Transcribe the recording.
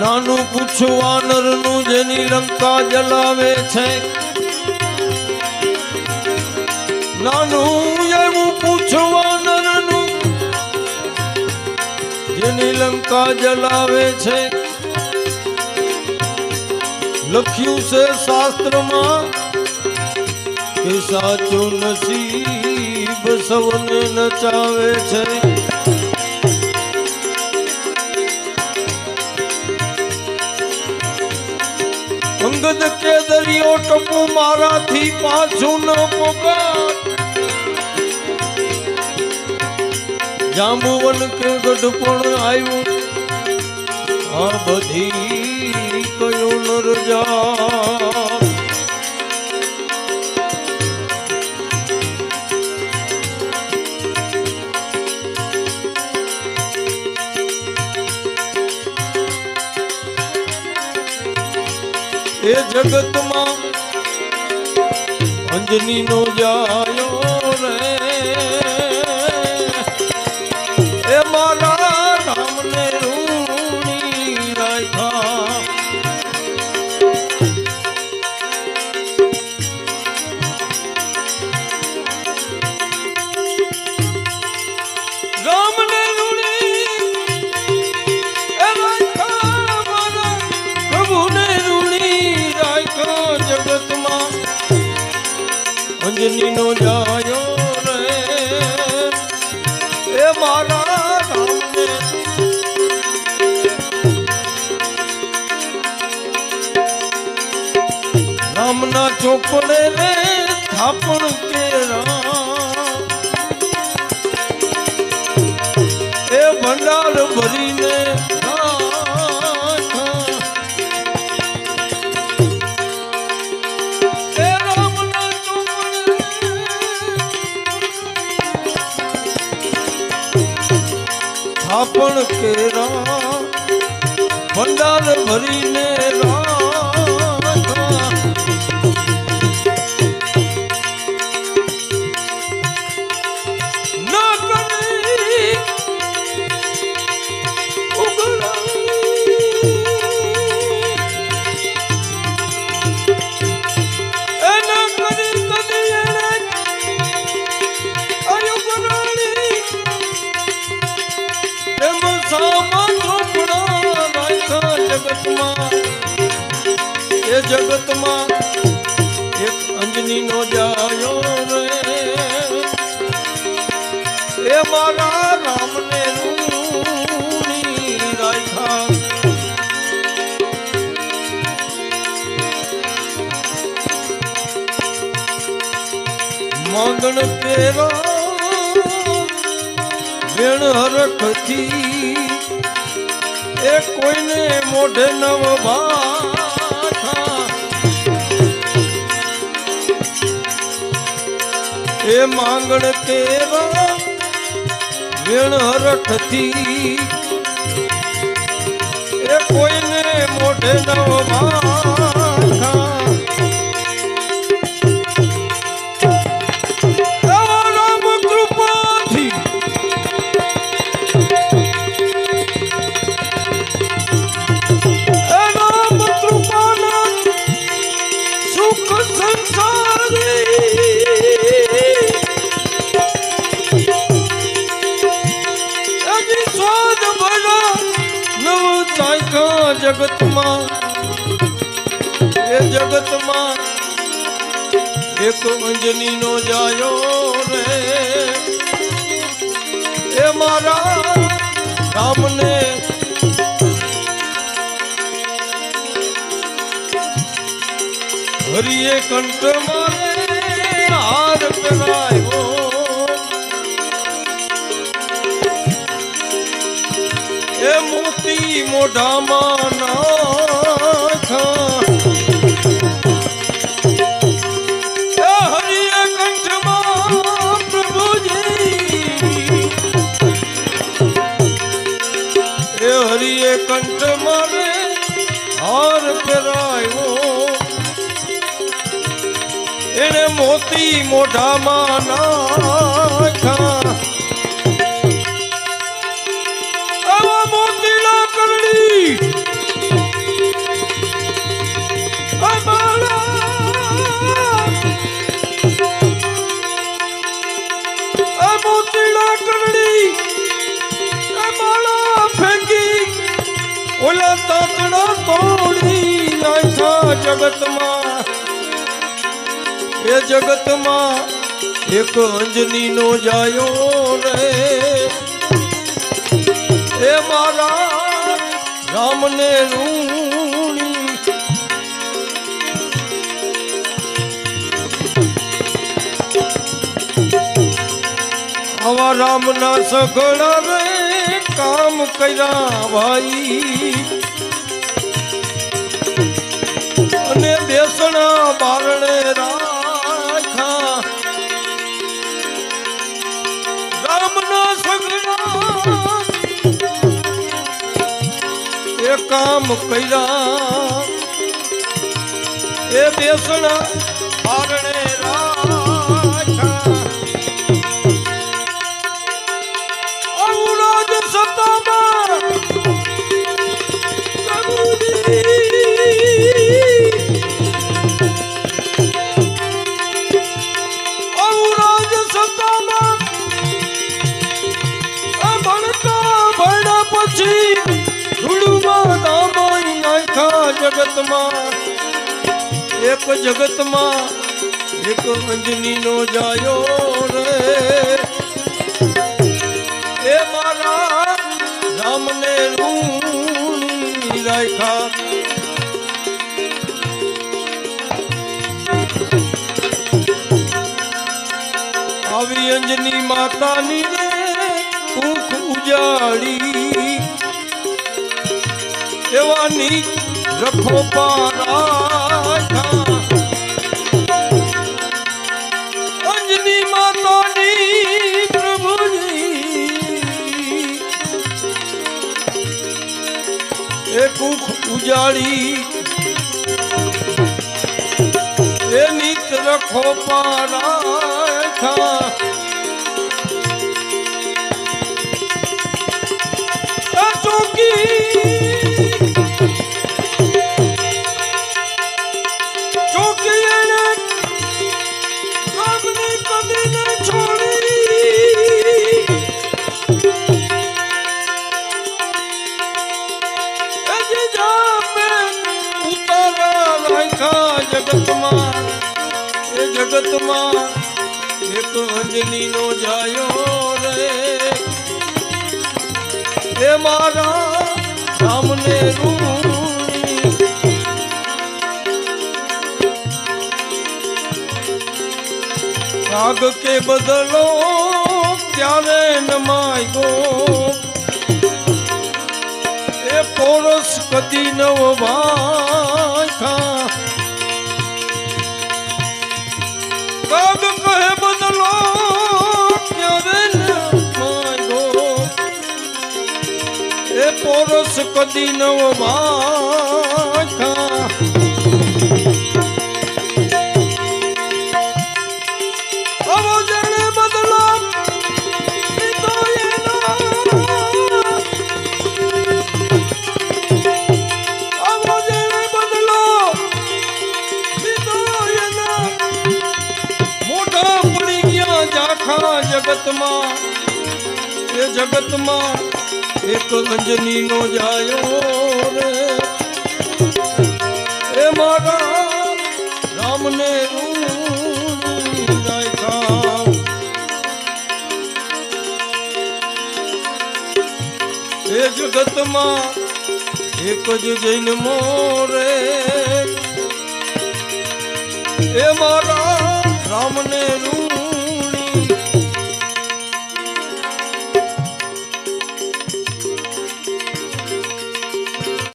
નાનું પૂછું નરનું જેની લંકા જલાવે છે. નાનું એવું પૂછું વાનરનું જેની લંકા જલાવે છે. લખ્યું છે શાસ્ત્રમાં કે સાચું નસીબ સૌને નચાવે છે. અંગદ કે દરિયો ટપુ મારાથી પાછું ન પોકાર. જાંબુવન કે ગઢપણ આવ્યું. આ બધી કયો નર જગતમાં અંજની નો જાયો અંજની જાયો એ મારા રામના. ચોપડે રે થાપણ કે રામ એ ભંડાર ભરીને કેરા ભંડાર ભરીને જગતમાં એ જગતમાં એક અંજની નો જાયો રે. એ મારા રામને રાખ્યા. માંગણ પેરા વેણ હરખથી એ કોઈને મોઢે નવ એ માંગણ કેવા વેણ હરખથી એ કોઈને મોઢે નવ ભાઠા એ એક અંજની નો જાયો રે. એ મારા રામને હરિએ કંઠ મારે હાર પહેરાયો. એ મોતી મોઢામાં નાખા મારે હાર ફેરાયો. એને મોતી મોઢામાં નાખ્યા જગતમાં, એ જગતમાં એક અંજની નો જાયો રે. એ મારા રામને રૂણી આવા રામના સગડા રે કામ કર્યા ભાઈ. બેસણા બારણે રાખા રામના સગડા એ કામ કર્યા. એ બેસણા બારણે રાખા જગતમાં, એક જગતમાં એક અંજની નો જાયો રે. એ મારા રામને રૂણી આવી અંજની માતાની રે ઉજાડી. એવાની રખો અંજની માતાની પ્રભુજી એ કુખ ઉજાડી એ નિત રખો જગતમાં, એ જગતમાં એક અંજની નો જાયો રે. રાગ કે બદલો ત્યારે નમાય એ પોરસ કદી નવો વાખા રાગ કહે બદલો ક્યારે એ પોરસ કદી નવો ભાખા જગતમાં, એ જગતમાં એક અંજની નો જાયો રે. એ મારા રામને એ જગતમાં એક જ જૈન મોરે. એ મારા રામને રૂ